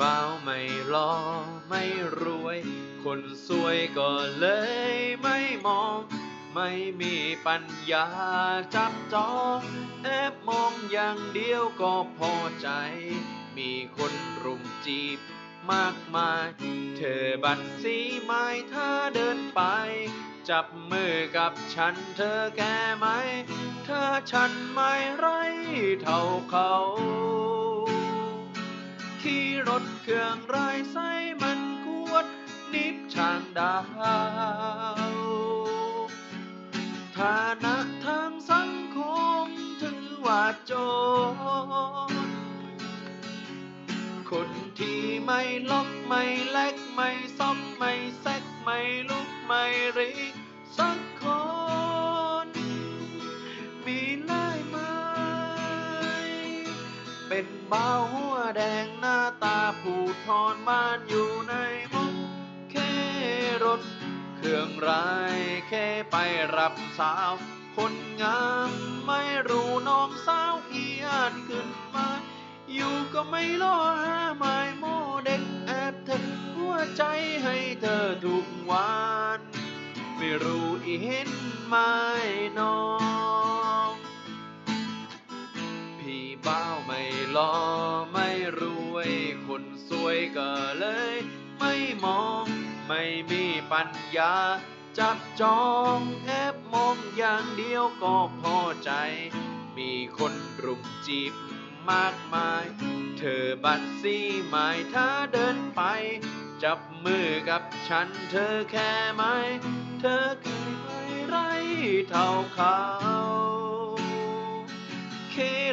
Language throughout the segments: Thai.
บาวไม่รอไม่รวย คนสวยก็เลยไม่มอง ไม่มีปัญญาจับจองแอบมองอย่างเดียวก็พอใจ มีคนรุมจีบมากมาย เธอบัดสีไม้ถ้าเดินไป จับมือกับฉันเธอแก่ไหมเธอฉันไม่ไรเท่าเขา ขี่รถเครื่องไรไส้มันกวด นิบช่างดาวฐานะทางสังคมถือว่าจนคนที่ไม่ล็อกไม่แลกไม่ซอกไม่แซกไม่ลุกไม่ริก เป็นบ่าวหัวแดงหน้าตาผูทอนบ้านอยู่ในมุกแค่รถ เครื่องรายแค่ไปรับสาว คนงามไม่รู้น้องสาวเอียนขึ้นมา อยู่ก็ไม่รอหาหมายโมเด็กแอบเธอหัวใจให้เธอทุกวัน ไม่รู้อีเห็นไหมน้อง ไม่อไม่รวยคนสวยก็เลย ไม่มองไม่มีปัญญา จับจองแอบมองอย่างเดียวก็พอใจ มีคนรุมจีบมากมาย เธอบัดซี่หมายถ้าเดินไป จับมือกับฉันเธอแค่ไหม เธอเคยไม่ไรเท่าเขา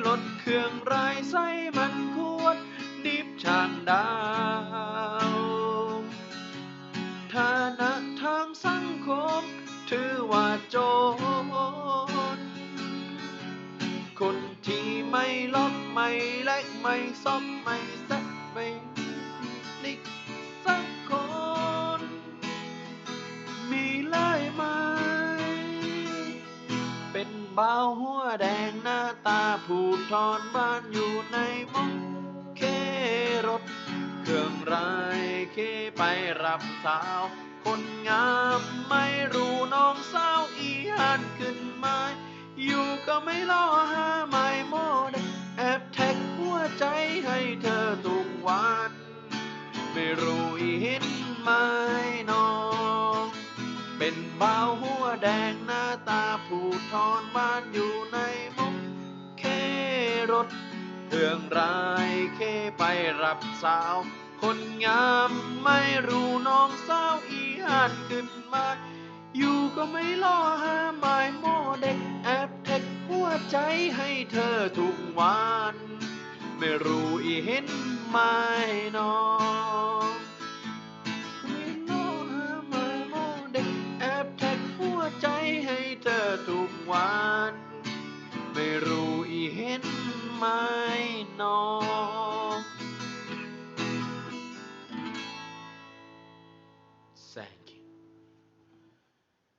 เครถเครื่องรายไส้มันขวดดิบช่างดาวฐานะทางสังคม ถือว่าโจนคนที่ไม่ล็อกไม่แลกไม่ซบไม่แซก บ่าวหัวแดงหน้าตาผูกทอนบ้านอยู่ในมองเครถ เครื่องรายเคไปรับสาว คนงามไม่รู้น้องสาวอีหันขึ้นมา อยู่ก็ไม่รอหาหมายโมเดแอบแท็กหัวใจให้เธอทุกวัน ไม่รู้อีห็นไหมน้อง เป็นบ่าวหัวแดง ทอนบ้านอยู่ในมุกเครถเรื่องรายเคไปรับสาว คนงามไม่รู้น้องสาวอีหันขึ้นมา อยู่ก็ไม่รอหาหมายโมเด็กแอบแท็กหัวใจให้เธอทุกวัน ไม่รู้อีเห็นไหมน้อง